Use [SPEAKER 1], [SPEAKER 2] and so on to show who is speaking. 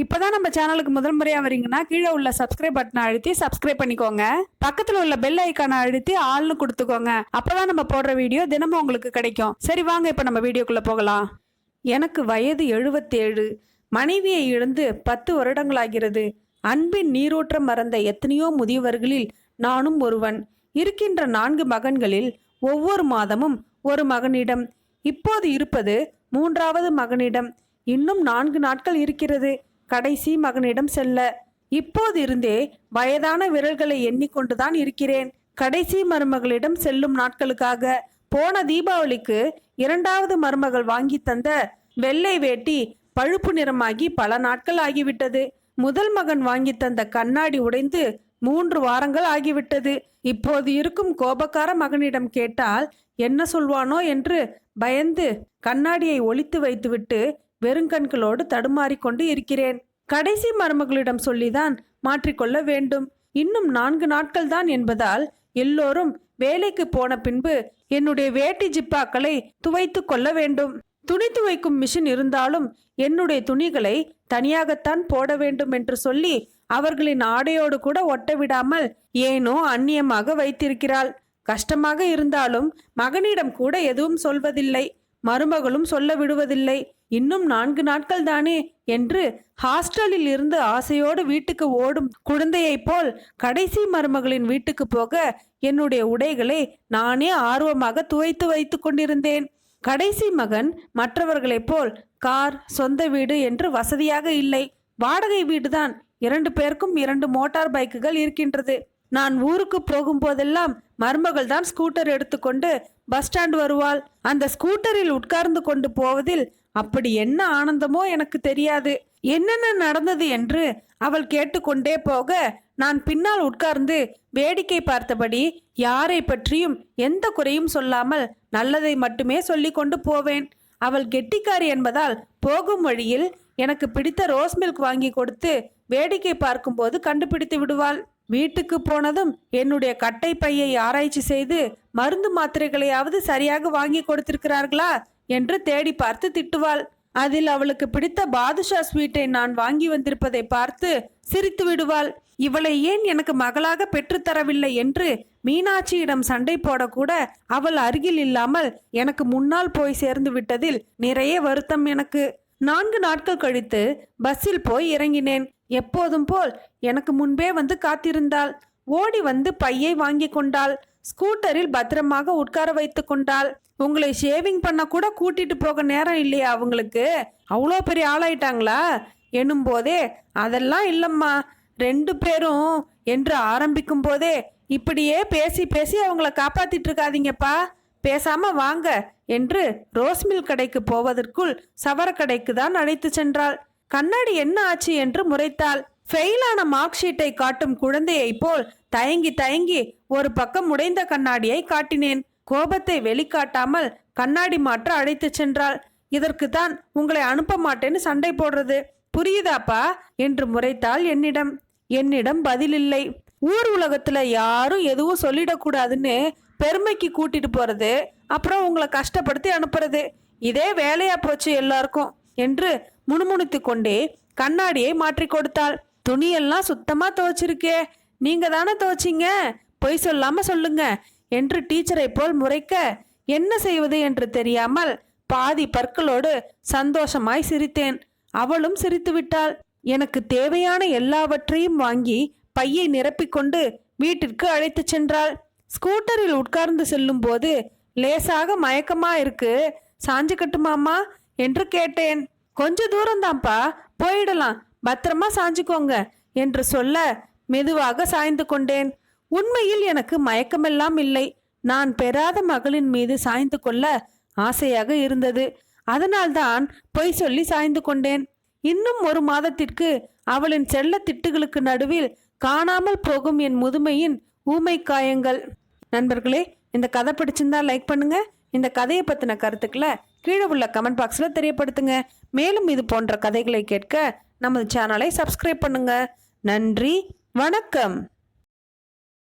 [SPEAKER 1] இப்போதான் நம்ம சேனலுக்கு முதல் முறையாக வரீங்கன்னா கீழே உள்ள சப்ஸ்கிரைப் பட்டனை அழுத்தி சப்ஸ்கிரைப் பண்ணிக்கோங்க. பக்கத்தில் உள்ள பெல் ஐக்கானை அழுத்தி ஆள்னு கொடுத்துக்கோங்க. அப்போதான் நம்ம போடுற வீடியோ தினமும் உங்களுக்கு கிடைக்கும். சரி வாங்க இப்போ நம்ம வீடியோக்குள்ளே போகலாம். எனக்கு வயது எழுபத்தேழு மனைவியை இழந்து பத்து வருடங்களாகிறது. அன்பின் நீரூற்றம் மறந்த எத்தனையோ முதியவர்களில் நானும் ஒருவன். இருக்கின்ற நான்கு மகன்களில் ஒவ்வொரு மாதமும் ஒரு மகனிடம். இப்போது இருப்பது மூன்றாவது மகனிடம். இன்னும் நான்கு நாட்கள் இருக்கிறது. கடைசி மகனிடம் செல்ல. இப்போது இருந்தே வயதான விரல்களை எண்ணிக்கொண்டுதான் இருக்கிறேன். கடைசி மருமகளிடம் செல்லும் நாட்களுக்காக போன தீபாவளிக்கு இரண்டாவது மருமகள் வாங்கி தந்த வெள்ளை வேட்டி பழுப்பு நிறமாகி பல நாட்கள் ஆகிவிட்டது. முதல் மகன் வாங்கி தந்த கண்ணாடி உடைந்து மூன்று வாரங்கள் ஆகிவிட்டது. இப்போது இருக்கும் கோபக்கார மகனிடம் கேட்டால் என்ன சொல்வானோ என்று பயந்து கண்ணாடியை ஒழித்து வைத்துவிட்டு வெறுங்கண்களோடு தடுமாறிக்கொண்டு இருக்கிறேன். கடைசி மருமகளிடம் சொல்லிதான் மாற்றிக்கொள்ள வேண்டும். இன்னும் நான்கு நாட்கள் தான் என்பதால் எல்லோரும் வேலைக்கு போன பின்பு என்னுடைய வேட்டி ஜிப்பாக்களை துவைத்து கொள்ள வேண்டும். துணி துவைக்கும் மிஷின் இருந்தாலும் என்னுடைய துணிகளை தனியாகத்தான் போட வேண்டும் என்று சொல்லி அவர்களின் ஆடையோடு கூட ஒட்ட விடாமல் ஏனோ அந்நியமாக வைத்திருக்கிறாள். கஷ்டமாக இருந்தாலும் மகனிடம் கூட எதுவும் சொல்வதில்லை. மருமகளும் சொல்ல விடுவதில்லை. இன்னும் நான்கு நாட்கள் தானே என்று ஹாஸ்டலில் இருந்து ஆசையோடு வீட்டுக்கு ஓடும் குழந்தையைப் போல் கடைசி மருமகளின் வீட்டுக்கு போக என்னுடைய உடைகளை நானே ஆர்வமாக துவைத்து வைத்து கொண்டிருந்தேன். கடைசி மகன் மற்றவர்களைப் போல் கார் சொந்த வீடு என்று வசதியாக இல்லை. வாடகை வீடுதான். இரண்டு பேருக்கும் இரண்டு மோட்டார் பைக்குகள் இருக்கின்றது. நான் ஊருக்கு போகும்போதெல்லாம் மருமகள் தான் ஸ்கூட்டர் எடுத்துக்கொண்டு பஸ் ஸ்டாண்ட் வருவாள். அந்த ஸ்கூட்டரில் உட்கார்ந்து கொண்டு போவதில் அப்படி என்ன ஆனந்தமோ எனக்கு தெரியாது. என்னென்ன நடந்தது என்று அவள் கேட்டுக்கொண்டே போக நான் பின்னால் உட்கார்ந்து வேடிக்கை பார்த்தபடி யாரை பற்றியும் எந்த குறையும் சொல்லாமல் நல்லதை மட்டுமே சொல்லி கொண்டு போவேன். அவள் கெட்டிக்காரி என்பதால் போகும் வழியில் எனக்கு பிடித்த ரோஸ் மில்க் வாங்கி கொடுத்து வேடிக்கை பார்க்கும்போது கண்டுபிடித்து விடுவாள். வீட்டுக்கு போனதும் என்னுடைய கட்டை பையை ஆராய்ச்சி செய்து மருந்து மாத்திரைகளையாவது சரியாக வாங்கி கொடுத்திருக்கிறார்களா? என்று தேடி பார்த்து திட்டுவாள். அதில் அவளுக்கு பிடித்த பாதுஷா ஸ்வீட்டை நான் வாங்கி வந்திருப்பதை பார்த்து சிரித்து விடுவாள். இவளை ஏன் எனக்கு மகளாக பெற்றுத்தரவில்லை என்று மீனாட்சியிடம் சண்டை போடக்கூட அவள் அருகில் இல்லாமல் எனக்கு முன்னால் போய் சேர்ந்து விட்டதில் நிறைய வருத்தம் எனக்கு. நான்கு நாட்கள் கழித்து பஸ்ஸில் போய் இறங்கினேன். எப்போதும் போல் எனக்கு முன்பே வந்து காத்திருந்தாள். ஓடி வந்து பையை வாங்கி கொண்டாள். ஸ்கூட்டரில் பத்திரமாக உட்கார வைத்து கொண்டாள். உங்களை ஷேவிங் பண்ண கூட கூட்டிட்டு போக நேரம் இல்லையா அவங்களுக்கு? அவ்வளோ பெரிய ஆளாயிட்டாங்களா? எனும் போதே அதெல்லாம் இல்லைம்மா. ரெண்டு பேரும் என்று ஆரம்பிக்கும் போதே இப்படியே பேசி பேசி அவங்கள காப்பாத்திட்டு இருக்காதீங்கப்பா. பேசாம வாங்க என்று ரோஸ்மில் கடைக்கு போவதற்குள் சவரக்கடைக்கு தான் அழைத்து சென்றாள். கண்ணாடி என்ன ஆச்சு? என்று முறைத்தாள். ஃபெயிலான மார்க் ஷீட்டை காட்டும் குழந்தையைப் போல் தயங்கி தயங்கி ஒரு பக்கம் உடைந்த கண்ணாடியை காட்டினேன். கோபத்தை வெளிக்காட்டாமல் கண்ணாடி மாற்ற அழைத்துச் சென்றாள். இதற்கு தான் உங்களை அனுப்ப மாட்டேன்னு சண்டை போடுறது. புரியுதாப்பா? என்று முறைத்தாள் என்னிடம். என்னிடம் பதிலில்லை. ஊர் உலகத்துல யாரும் எதுவும் சொல்லிடக்கூடாதுன்னு பெருமைக்கு கூட்டிட்டு போறது அப்புறம் உங்களை கஷ்டப்படுத்தி அனுப்புறது. இதே வேலையா போச்சு எல்லாருக்கும் என்று முணுமுணுத்து கொண்டே கண்ணாடியை மாற்றி கொடுத்தாள். துணியெல்லாம் சுத்தமாக துவைச்சிருக்கே. நீங்கள் தானே துவைச்சிங்க? பொய் சொல்லாமல் சொல்லுங்க. என்று டீச்சரை போல் முறைக்க என்ன செய்வது என்று தெரியாமல் பாதி பற்களோடு சந்தோஷமாய் சிரித்தேன். அவளும் சிரித்து விட்டாள். எனக்கு தேவையான எல்லாவற்றையும் வாங்கி பையை நிரப்பிக்கொண்டு வீட்டிற்கு அழைத்துச் சென்றாள். ஸ்கூட்டரில் உட்கார்ந்து செல்லும்போது லேசாக மயக்கமா இருக்கு. சாஞ்சு கட்டுமாமா என்று கேட்டேன். கொஞ்ச தூரம்தான்ப்பா. போயிடலாம். பத்திரமா சாஞ்சுக்கோங்க என்று சொல்ல மெதுவாக சாய்ந்து கொண்டேன். உண்மையில் எனக்கு மயக்கமெல்லாம் இல்லை. நான் பெறாத மகளின் மீது சாய்ந்து கொள்ள ஆசையாக இருந்தது. அதனால்தான் பொய் சொல்லி சாய்ந்து கொண்டேன். இன்னும் ஒரு மாதத்திற்கு அவளின் செல்ல திட்டுகளுக்கு நடுவில் காணாமல் போகும் என் முதுமையின் ஊமை காயங்கள். நண்பர்களே இந்த கதை பிடிச்சிருந்தா லைக் பண்ணுங்க. இந்த கதையை பற்றின கருத்துக்களை கீழே உள்ள கமெண்ட் பாக்ஸில் தெரியப்படுத்துங்க. மேலும் இது போன்ற கதைகளை கேட்க நமது சேனலை சப்ஸ்கிரைப் பண்ணுங்க. நன்றி. வணக்கம்.